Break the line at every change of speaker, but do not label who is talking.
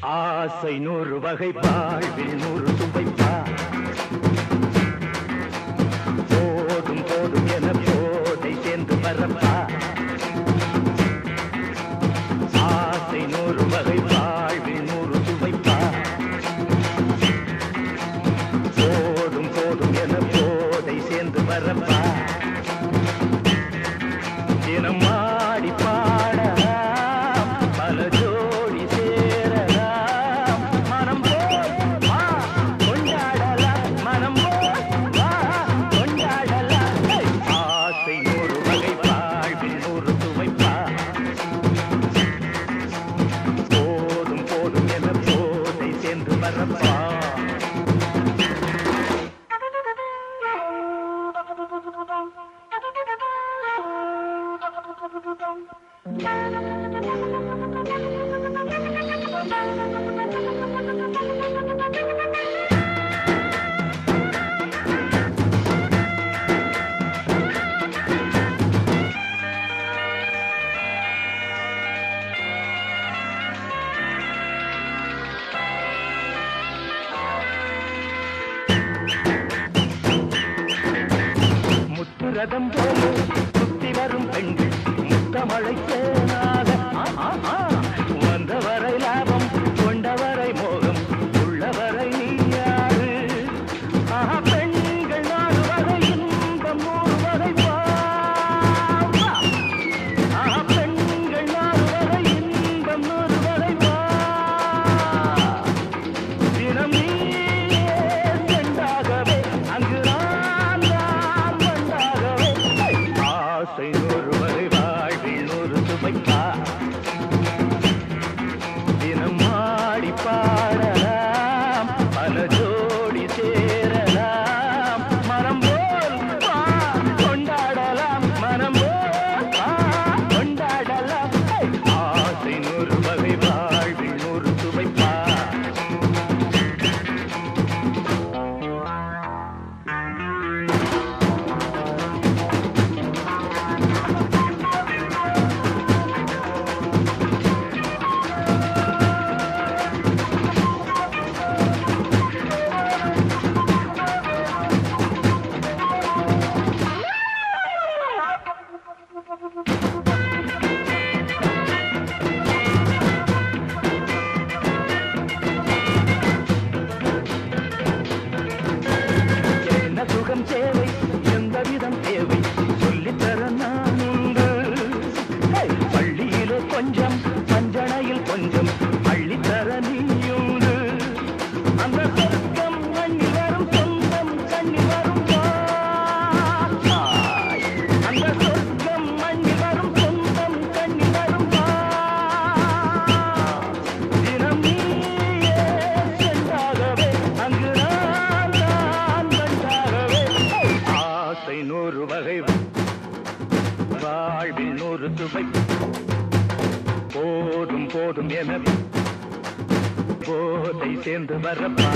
ஆசை நூறு வகை வாழ்வில் நூறு சுவைப்பா போதும் போதும் என போதை சேர்ந்து வரப்பா ஆசை நூறு வகை ரதம் போல சுத்தி வரும் பெண்கள். கூட்டம் அழைக்க வந்தவரை லாபம் கொண்டவரை மோகம் உள்ளவரை நீயாறு பெண்கள் நாடுவதை இன்பம் மூடுவதை பெண்கள் நாடுவதை இன்பம் மூடுவதை தினம் அறுத்துவை போதும் போதும். என போதை சேர்ந்து வரப்பா.